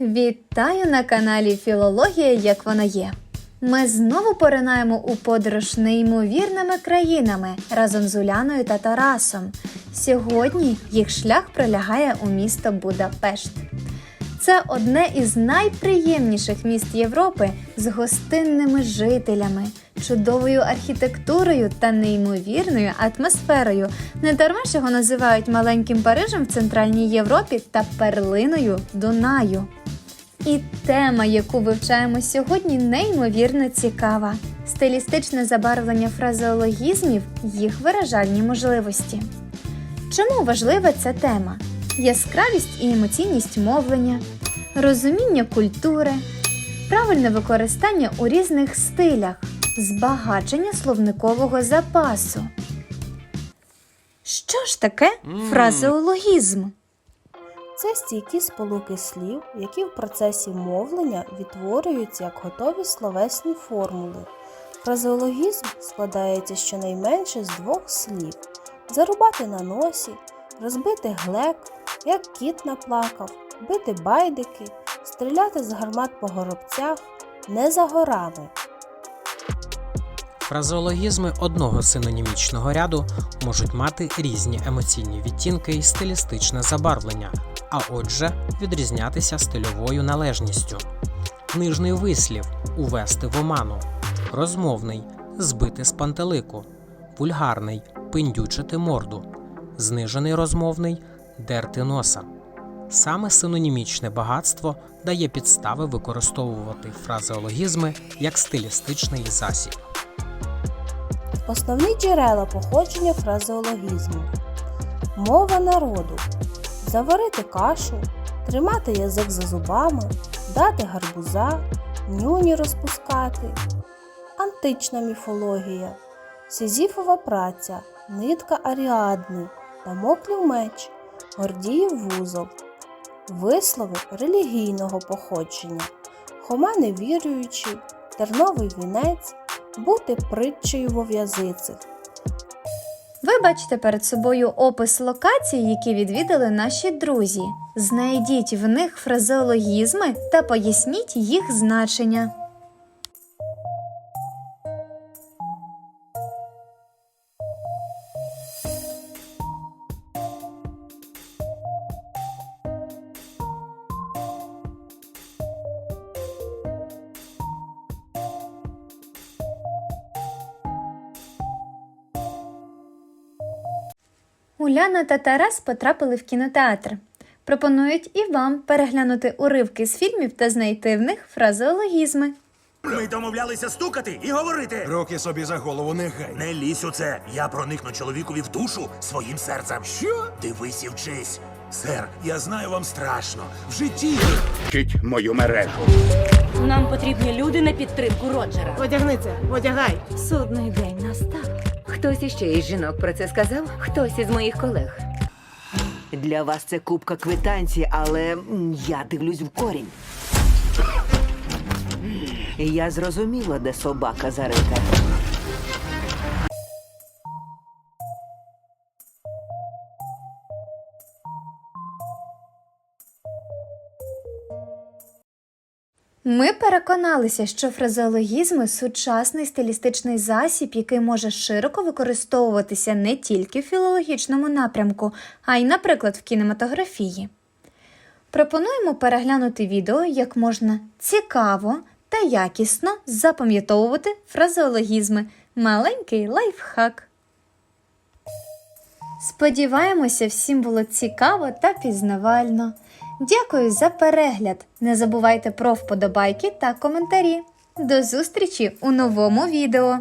Вітаю на каналі Філологія, як вона є. Ми знову поринаємо у подорож неймовірними країнами разом з Уляною та Тарасом. Сьогодні їх шлях пролягає у місто Будапешт. Це одне із найприємніших міст Європи з гостинними жителями, чудовою архітектурою та неймовірною атмосферою. Не дарма ж його називають маленьким Парижем в Центральній Європі та перлиною Дунаю. І тема, яку вивчаємо сьогодні, неймовірно цікава: стилістичне забарвлення фразеологізмів, їх виражальні можливості. Чому важлива ця тема? Яскравість і емоційність мовлення, розуміння культури, правильне використання у різних стилях, збагачення словникового запасу. Що ж таке фразеологізм? Це стійкі сполуки слів, які в процесі мовлення відтворюються як готові словесні формули. Фразеологізм складається щонайменше з двох слів: зарубати на носі, розбити глек, як кіт наплакав, бити байдики, стріляти з гармат по горобцях, не за горами. Фразеологізми одного синонімічного ряду можуть мати різні емоційні відтінки і стилістичне забарвлення, а отже, відрізнятися стильовою належністю. Книжний вислів увести в оману, розмовний збити з пантелику, вульгарний пиндючити морду, знижений розмовний дерти носа. Саме синонімічне багатство дає підстави використовувати фразеологізми як стилістичний засіб. Основні джерела походження фразеологізму. Мова народу. Заварити кашу, тримати язик за зубами, дати гарбуза, нюні розпускати. Антична міфологія. Сізіфова праця, нитка Аріадни, Дамоклів меч, Гордіїв вузол. Вислови релігійного походження. Хома невіруючий, терновий вінець, бути притчею вов'язицих. Ви бачите перед собою опис локацій, які відвідали наші друзі. Знайдіть в них фразеологізми та поясніть їх значення. Уляна та Тарас потрапили в кінотеатр. Пропонують і вам переглянути уривки з фільмів та знайти в них фразеологізми. Ми домовлялися стукати і говорити. Руки собі за голову негайно. Не лізь у це. Я проникну чоловікові в душу своїм серцем. Що? Дивись і вчись. Сер, я знаю вам страшно. В житті. Вчить мою мережу. Нам потрібні люди на підтримку Роджера. Одягни це, одягай. Судний день настав. Хтось іще із жінок про це сказав? Хтось із моїх колег. Для вас це кубка квитанції, але я дивлюсь в корінь. Я зрозуміла, де собака зарита. Ми переконалися, що фразеологізми сучасний стилістичний засіб, який може широко використовуватися не тільки в філологічному напрямку, а й, наприклад, в кінематографії. Пропонуємо переглянути відео, як можна цікаво та якісно запам'ятовувати фразеологізми. Маленький лайфхак. Сподіваємося, всім було цікаво та пізнавально. Дякую за перегляд. Не забувайте про вподобайки та коментарі. До зустрічі у новому відео!